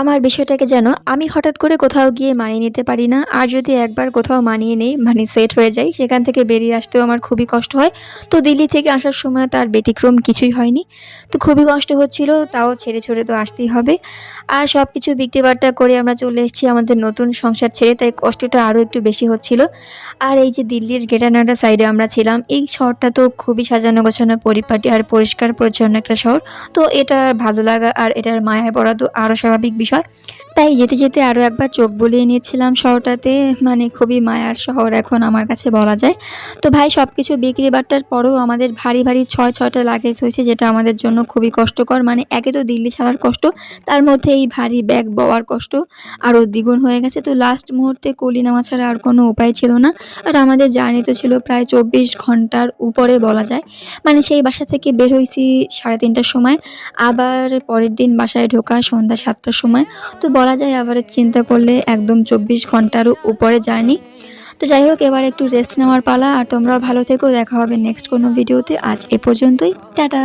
আমার বিষয়টাকে যেন আমি হঠাৎ করে কোথাও গিয়ে মানিয়ে নিতে পারি না, আর যদি একবার কোথাও মানিয়ে নেই মানে সেট হয়ে যাই সেখান থেকে বেরিয়ে আসতেও আমার খুবই কষ্ট হয়। তো দিল্লি থেকে আসার সময় তার ব্যতিক্রম কিছুই হয়নি। তো খুবই কষ্ট হচ্ছিল, তাও ছেড়ে ছড়ে তো আসতেই হবে। আর সব কিছু বিক্রি বাট্টা করে আমরা চলে এসেছি আমাদের নতুন সংসার ছেড়ে, তাই কষ্টটা আরও একটু বেশি হচ্ছিল। আর এই যে দিল্লির গেটানাডা সাইডে আমরা ছিলাম, এই শহরটা তো খুবই সাজানো গোছানো, পরিপাটি আর পরিষ্কার পরিচ্ছন্ন একটা শহর। তো এটার ভালো লাগা আর এটার মায়ায় পড়া তো আরও স্বাভাবিক বিষয়। তাই যেতে যেতে আরও একবার চোখ বুলিয়ে নিয়েছিলাম শহরটাতে। মানে খুবই মায়ার শহর এখন আমার কাছে বলা যায়। তো ভাই সব কিছু বিক্রি বাট্টার পরেও আমাদের ভারী ভারী ছয়, ছয়টা লাগেজ হয়েছে, যেটা আমাদের জন্য খুবই কষ্টকর। মানে একে তো দিল্লি ছাড়ার কষ্ট, তার মধ্যে এই ভারী ব্যাগ বওয়ার কষ্ট আরও দ্বিগুণ হয়ে গেছে। তো লাস্ট মুহূর্তে কলি নেওয়া ছাড়া আর কোনো উপায় ছিল না। আর আমাদের জার্নি তো ছিল প্রায় চব্বিশ ঘণ্টার উপরে বলা যায়। মানে সেই বাসা থেকে বের হয়েছি সাড়ে তিনটার সময়। আবার পরের দিন বাসায় ঢোকা সন্ধ্যা সাতটার সময়। তো বলা যায় আবার চিন্তা করলে একদম চব্বিশ ঘন্টারও উপরে জার্নি। তো যাই হোক, এবার একটু রেস্ট নেওয়ার পালা, আর তোমরা ভালো থেকো, দেখা হবে নেক্সট কোনো ভিডিওতে আজ এ পর্যন্তই, টাটা।